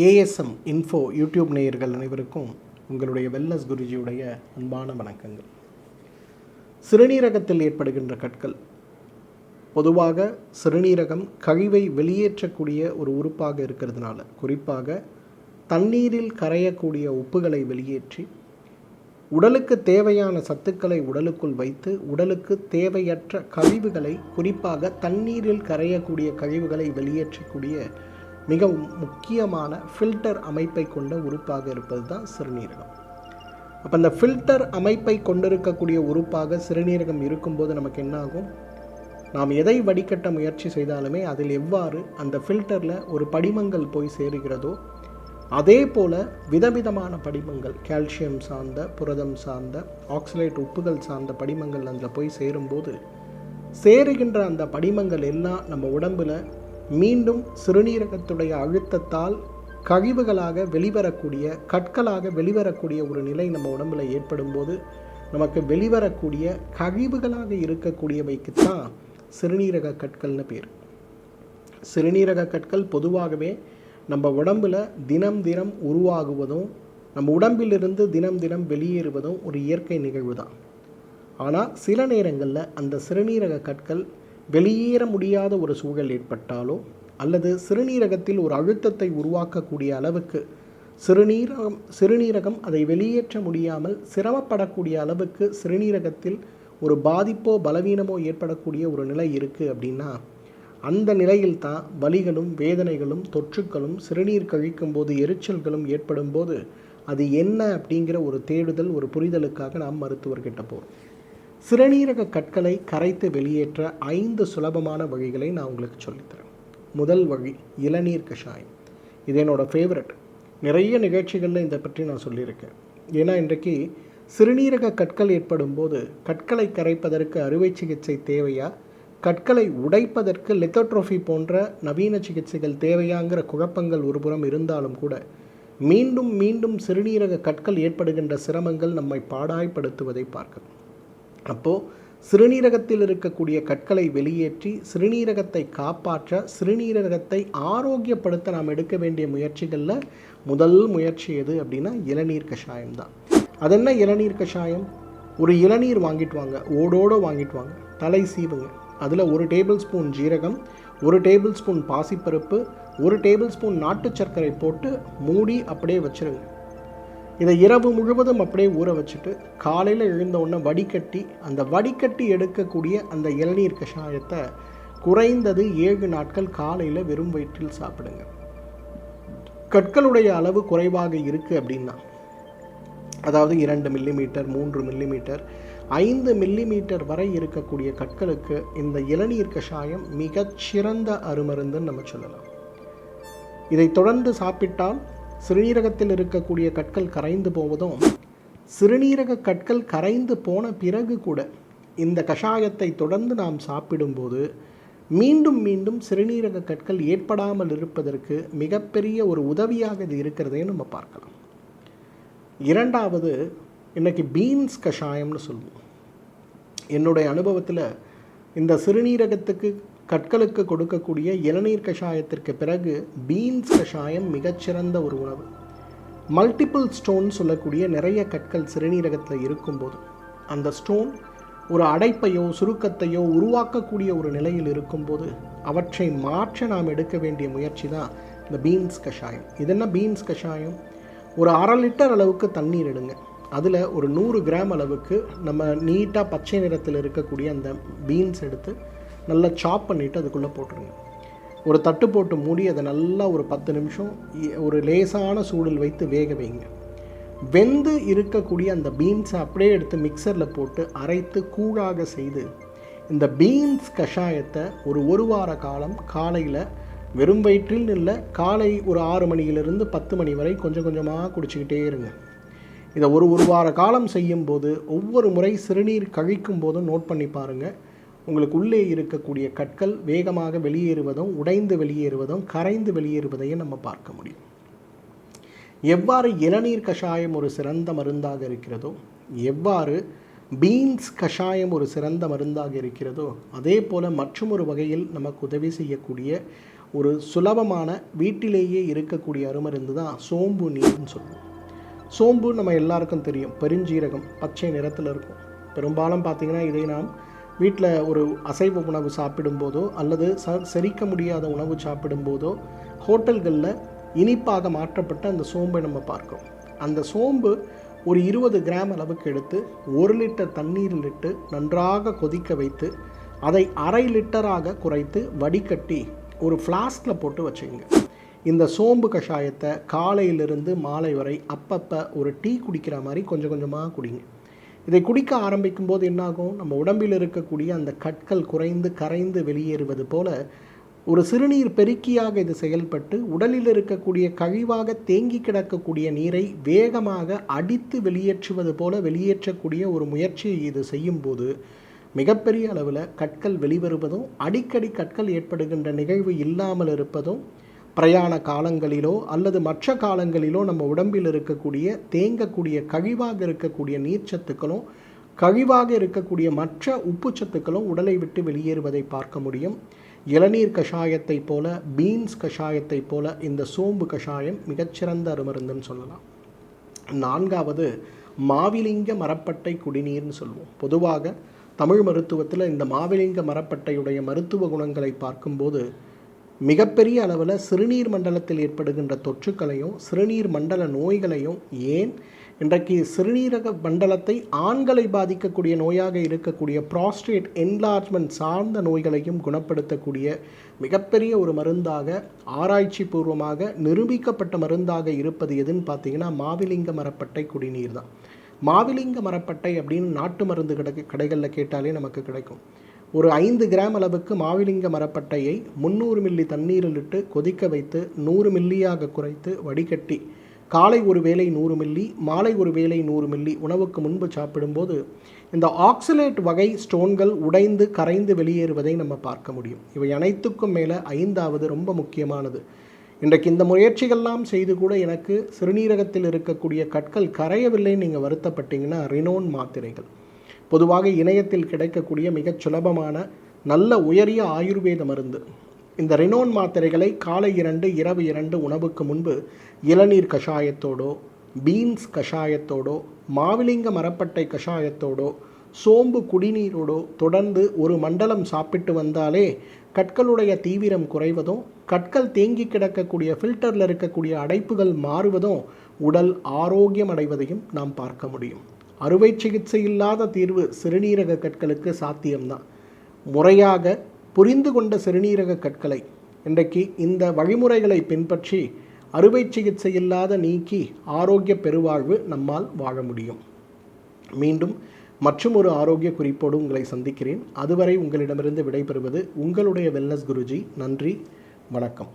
ASM info YouTube நேயர்கள் அனைவருக்கும் உங்களுடைய வெல்லஸ் குருஜியுடைய அன்பான வணக்கங்கள். சிறுநீரகத்தில் ஏற்படுகின்ற கற்கள். பொதுவாக சிறுநீரகம் கழிவை வெளியேற்றக்கூடிய ஒரு உறுப்பாக இருக்கிறதுனால குறிப்பாக தண்ணீரில் கரையக்கூடிய உப்புகளை வெளியேற்றி உடலுக்கு தேவையான சத்துக்களை உடலுக்குள் வைத்து உடலுக்கு தேவையற்ற கழிவுகளை குறிப்பாக தண்ணீரில் கரையக்கூடிய கழிவுகளை வெளியேற்றக்கூடிய மிகவும் முக்கியமான ஃபில்டர் அமைப்பை கொண்ட உறுப்பாக இருப்பது தான் சிறுநீரகம். அப்போ அந்த ஃபில்டர் அமைப்பை கொண்டிருக்கக்கூடிய உறுப்பாக சிறுநீரகம் இருக்கும்போது நமக்கு என்ன ஆகும் நாம் எதை வடிகட்ட முயற்சி செய்தாலுமே அதில் எவ்வாறு அந்த ஃபில்டரில் ஒரு படிமங்கள் போய் சேருகிறதோ அதே போல் விதவிதமான படிமங்கள் கால்சியம் சார்ந்த புரதம் சார்ந்த ஆக்சிலேட் உப்புகள் சார்ந்த படிமங்கள் அதில் போய் சேரும்போது சேருகின்ற அந்த படிமங்கள் எல்லாம் நம்ம உடம்பில் மீண்டும் சிறுநீரகத்துடைய அழுத்தத்தால் கழிவுகளாக வெளிவரக்கூடிய கற்களாக வெளிவரக்கூடிய ஒரு நிலை நம்ம உடம்பில் ஏற்படும் போது நமக்கு வெளிவரக்கூடிய கழிவுகளாக இருக்கக்கூடியவைக்குத்தான் சிறுநீரக கற்கள்னு பேர். சிறுநீரக கற்கள் பொதுவாகவே நம்ம உடம்பில் தினம் தினம் உருவாகுவதும் நம்ம உடம்பிலிருந்து தினம் தினம் வெளியேறுவதும் ஒரு இயற்கை நிகழ்வு தான் ஆனால் சில நேரங்களில் அந்த சிறுநீரக கற்கள் வெளியேற முடியாத ஒரு சூழல் ஏற்பட்டாலோ அல்லது சிறுநீரகத்தில் ஒரு அழுத்தத்தை உருவாக்கக்கூடிய அளவுக்கு சிறுநீரகம் சிறுநீரகம் அதை வெளியேற்ற முடியாமல் சிரமப்படக்கூடிய அளவுக்கு சிறுநீரகத்தில் ஒரு பாதிப்போ பலவீனமோ ஏற்படக்கூடிய ஒரு நிலை இருக்குது அப்படின்னா அந்த நிலையில் தான் வலிகளும் வேதனைகளும் தொற்றுக்களும் சிறுநீர் கழிக்கும் போது எரிச்சல்களும் ஏற்படும் போது அது என்ன அப்படிங்கிற ஒரு தேடுதல் ஒரு புரிதலுக்காக நாம் மருத்துவர்கிட்ட போகிறோம் சிறுநீரக கற்களை கரைத்து வெளியேற்ற ஐந்து சுலபமான வழிகளை நான் உங்களுக்கு சொல்லித்தரேன். முதல் வழி இளநீர் கஷாயம். இது என்னோட ஃபேவரட் நிறைய நிகழ்ச்சிகளில் இதை பற்றி நான் சொல்லியிருக்கேன். ஏன்னா இன்றைக்கு சிறுநீரக கற்கள் ஏற்படும் போது கற்களை கரைப்பதற்கு அறுவை சிகிச்சை தேவையா? கற்களை உடைப்பதற்கு லித்தோட்ரோஃபி போன்ற நவீன சிகிச்சைகள் தேவையாங்கிற குழப்பங்கள் ஒருபுறம் இருந்தாலும் கூட மீண்டும் மீண்டும் சிறுநீரக கற்கள் ஏற்படுகின்ற சிரமங்கள் நம்மை பாடாய்ப்படுத்துவதை பார்க்கணும் அப்போது சிறுநீரகத்தில் இருக்கக்கூடிய கற்களை வெளியேற்றி சிறுநீரகத்தை காப்பாற்ற சிறுநீரகத்தை ஆரோக்கியப்படுத்த நாம் எடுக்க வேண்டிய முயற்சிகளில் முதல் முயற்சி எது அப்படின்னா இளநீர் கஷாயம் தான். அது என்ன இளநீர் கஷாயம்? ஒரு இளநீர் வாங்கிட்டு வாங்க ஓடோடு வாங்கிட்டு வாங்க தலை சீவுங்க. அதில் ஒரு டேபிள் ஸ்பூன் ஜீரகம் ஒரு டேபிள் ஸ்பூன் பாசிப்பருப்பு ஒரு டேபிள் ஸ்பூன் நாட்டு சர்க்கரை போட்டு மூடி அப்படியே வச்சுருங்க. இதை இரவு முழுவதும் அப்படியே ஊற வச்சுட்டு காலையில் எழுந்த உடனே வடிகட்டி அந்த வடிகட்டி எடுக்கக்கூடிய அந்த இளநீர் கஷாயத்தை குறைந்தது ஏழு நாட்கள் காலையில் வெறும் வயிற்றில் சாப்பிடுங்க. கற்களுடைய அளவு குறைவாக இருக்குது அப்படின்னா அதாவது இரண்டு மில்லிமீட்டர் மூன்று மில்லிமீட்டர் ஐந்து மில்லிமீட்டர் வரை இருக்கக்கூடிய கற்களுக்கு இந்த இளநீர் கஷாயம் மிகச்சிறந்த அருமருந்துன்னு நம்ம சொல்லலாம். இதை தொடர்ந்து சாப்பிட்டால் சிறுநீரகத்தில் இருக்கக்கூடிய கற்கள் கரைந்து போவதும் சிறுநீரக கற்கள் கரைந்து போன பிறகு கூட இந்த கஷாயத்தை தொடர்ந்து நாம் சாப்பிடும்போது மீண்டும் மீண்டும் சிறுநீரக கற்கள் ஏற்படாமல் இருப்பதற்கு மிகப்பெரிய ஒரு உதவியாக இது இருக்கிறதே நம்ம பார்க்கலாம். இரண்டாவது இன்றைக்கி பீன்ஸ் கஷாயம்னு சொல்லுவோம் என்னுடைய அனுபவத்தில் இந்த சிறுநீரகத்துக்கு கற்களுக்கு கொடுக்கக்கூடிய இளநீர் கஷாயத்திற்கு பிறகு பீன்ஸ் கஷாயம் மிகச்சிறந்த ஒரு உணவு. மல்டிபிள் ஸ்டோன் சொல்லக்கூடிய நிறைய கற்கள் சிறுநீரகத்தில் இருக்கும்போது அந்த ஸ்டோன் ஒரு அடைப்பையோ சுருக்கத்தையோ உருவாக்கக்கூடிய ஒரு நிலையில் இருக்கும்போது அவற்றை மாற்ற நாம் எடுக்க வேண்டிய முயற்சி தான் இந்த பீன்ஸ் கஷாயம். இது என்ன பீன்ஸ் கஷாயம்? ஒரு அரை லிட்டர் அளவுக்கு தண்ணீர் எடுங்க. அதில் ஒரு நூறு கிராம் அளவுக்கு நம்ம நீட்டாக பச்சை நிறத்தில் இருக்கக்கூடிய அந்த பீன்ஸ் எடுத்து நல்லா சாப் பண்ணிவிட்டு அதுக்குள்ளே போட்டுருங்க. ஒரு தட்டு போட்டு மூடி அதை நல்லா ஒரு பத்து நிமிஷம் ஒரு லேசான சூடில் வைத்து வேக வைங்க. வெந்து இருக்கக்கூடிய அந்த பீன்ஸை அப்படியே எடுத்து மிக்சரில் போட்டு அரைத்து கூழாக செய்து இந்த பீன்ஸ் கஷாயத்தை ஒரு ஒரு வார காலம் காலையில் வெறும் வயிற்றில் இல்லை காலை ஒரு ஆறு மணியிலிருந்து பத்து மணி வரை கொஞ்சம் கொஞ்சமாக குடிச்சிக்கிட்டே இருங்க. இதை ஒரு ஒரு வார காலம் செய்யும்போது ஒவ்வொரு முறை சிறுநீர் கழிக்கும் போதும் நோட் பண்ணி பாருங்கள் உங்களுக்கு உள்ளே இருக்கக்கூடிய கற்கள் வேகமாக வெளியேறுவதும் உடைந்து வெளியேறுவதும் கரைந்து வெளியேறுவதையும் நம்ம பார்க்க முடியும். எவ்வாறு இளநீர் கஷாயம் ஒரு சிறந்த மருந்தாக இருக்கிறதோ எவ்வாறு பீன்ஸ் கஷாயம் ஒரு சிறந்த மருந்தாக இருக்கிறதோ அதே போல் மற்றும் ஒரு வகையில் நமக்கு உதவி செய்யக்கூடிய ஒரு சுலபமான வீட்டிலேயே இருக்கக்கூடிய அருமருந்து தான் சோம்பு நீர்னு சொல்லுவோம் சோம்பு நம்ம எல்லாருக்கும் தெரியும். பெருஞ்சீரகம் பச்சை நிறத்தில் இருக்கும். பெரும்பாலும் பார்த்திங்கன்னா இதை நாம் வீட்டில் ஒரு அசைவ உணவு சாப்பிடும்போதோ அல்லது ச செரிக்க முடியாத உணவு சாப்பிடும்போதோ ஹோட்டல்களில் இனிப்பாக மாற்றப்பட்ட அந்த சோம்பை நம்ம பார்க்கிறோம். அந்த சோம்பு ஒரு இருபது கிராம் அளவுக்கு எடுத்து ஒரு லிட்டர் தண்ணீரில் இட்டு நன்றாக கொதிக்க வைத்து அதை அரை லிட்டராக குறைத்து வடிகட்டி ஒரு ஃப்ளாஸ்கில் போட்டு வச்சுக்கோங்க இந்த சோம்பு கஷாயத்தை காலையிலிருந்து மாலை வரை அப்பப்போ ஒரு டீ குடிக்கிற மாதிரி கொஞ்சம் கொஞ்சமாக குடிங்க. இதை குடிக்க ஆரம்பிக்கும் போது என்னாகும்? நம்ம உடம்பில் இருக்கக்கூடிய அந்த கற்கள் குறைந்து கரைந்து வெளியேறுவது போல ஒரு சிறுநீர் பெருக்கியாக இது செயல்பட்டு உடலில் இருக்கக்கூடிய கழிவாக தேங்கி கிடக்கக்கூடிய நீரை வேகமாக அடித்து வெளியேற்றுவது போல வெளியேற்றக்கூடிய ஒரு முயற்சியை இது செய்யும்போது மிகப்பெரிய அளவில் கற்கள் வெளிவருவதும் அடிக்கடி கற்கள் ஏற்படுகின்ற நிகழ்வு இல்லாமல் இருப்பதும் பிரயாண காலங்களிலோ அல்லது மற்ற காலங்களிலோ நம்ம உடம்பில் இருக்கக்கூடிய தேங்கக்கூடிய கழிவாக இருக்கக்கூடிய நீர்ச்சத்துக்களும் கழிவாக இருக்கக்கூடிய மற்ற உப்புச்சத்துக்களும் உடலை விட்டு வெளியேறுவதை பார்க்க முடியும். இளநீர் கஷாயத்தை போல பீன்ஸ் கஷாயத்தை போல இந்த சோம்பு கஷாயம் மிகச்சிறந்த அருமருந்துன்னு சொல்லலாம். நான்காவது மாவிலிங்க மரப்பட்டை குடிநீர்னு சொல்லுவோம். பொதுவாக தமிழ் மருத்துவத்தில் இந்த மாவிலிங்க மரப்பட்டையுடைய மருத்துவ குணங்களை பார்க்கும்போது மிகப்பெரிய அளவில் சிறுநீர் மண்டலத்தில் ஏற்படுகின்ற தொற்றுக்களையும் சிறுநீர் மண்டல நோய்களையும் ஏன் இன்றைக்கு சிறுநீரக மண்டலத்தை ஆண்களை பாதிக்கக்கூடிய நோயாக இருக்கக்கூடிய ப்ராஸ்டேட் என்லார்ஜ்மெண்ட் சார்ந்த நோய்களையும் குணப்படுத்தக்கூடிய மிகப்பெரிய ஒரு மருந்தாக ஆராய்ச்சி பூர்வமாக நிரூபிக்கப்பட்ட மருந்தாக இருப்பது எதுன்னு பார்த்தீங்கன்னா மாவிலிங்க மரப்பட்டை குடிநீர் தான். மாவிலிங்க மரப்பட்டை அப்படின்னு நாட்டு மருந்து கடை கடைகளில் கேட்டாலே நமக்கு கிடைக்கும். ஒரு ஐந்து கிராம் அளவுக்கு மாவிலிங்க மரப்பட்டையை முந்நூறு மில்லி தண்ணீரில் இட்டு கொதிக்க வைத்து நூறு மில்லியாக குறைத்து வடிகட்டி காலை ஒரு வேளை நூறு மில்லி மாலை ஒரு வேளை நூறு மில்லி உணவுக்கு முன்பு சாப்பிடும்போது இந்த ஆக்சிலேட் வகை ஸ்டோன்கள் உடைந்து கரைந்து வெளியேறுவதை நம்ம பார்க்க முடியும். இவை அனைத்துக்கும் மேலே ஐந்தாவது ரொம்ப முக்கியமானது. இன்றைக்கு இந்த முயற்சிகள்லாம் செய்து கூட எனக்கு சிறுநீரகத்தில் இருக்கக்கூடிய கற்கள் கரையவில்லைன்னு நீங்கள் வருத்தப்பட்டீங்கன்னா ரினோன் மாத்திரைகள். பொதுவாக இணையத்தில் கிடைக்கக்கூடிய மிகச் சுலபமான நல்ல உயரிய ஆயுர்வேத மருந்து. இந்த ரெனோன் மாத்திரைகளை காலை இரண்டு இரவு இரண்டு உணவுக்கு முன்பு இளநீர் கஷாயத்தோடோ பீன்ஸ் கஷாயத்தோடோ மாவிலிங்க மரப்பட்டை கஷாயத்தோடோ சோம்பு குடிநீரோடோ தொடர்ந்து ஒரு மண்டலம் சாப்பிட்டு வந்தாலே கற்களுடைய தீவிரம் குறைவதும் கற்கள் தேங்கி கிடக்கக்கூடிய ஃபில்டரில் இருக்கக்கூடிய அடைப்புகள் மாறுவதும் உடல் ஆரோக்கியம் அடைவதையும் நாம் பார்க்க முடியும். அறுவை சிகிச்சை இல்லாத தீர்வு சிறுநீரக கற்களுக்கு சாத்தியம்தான். முறையாக புரிந்து கொண்ட சிறுநீரக கற்களை இன்றைக்கு இந்த வழிமுறைகளை பின்பற்றி அறுவை சிகிச்சை இல்லாத நீக்கி ஆரோக்கிய பெருவாழ்வு நம்மால் வாழ முடியும். மீண்டும் மற்றும் ஒரு ஆரோக்கிய குறிப்போடு உங்களை சந்திக்கிறேன். அதுவரை உங்களிடமிருந்து விடைபெறுவது உங்களுடைய வெல்னஸ் குருஜி. நன்றி. வணக்கம்.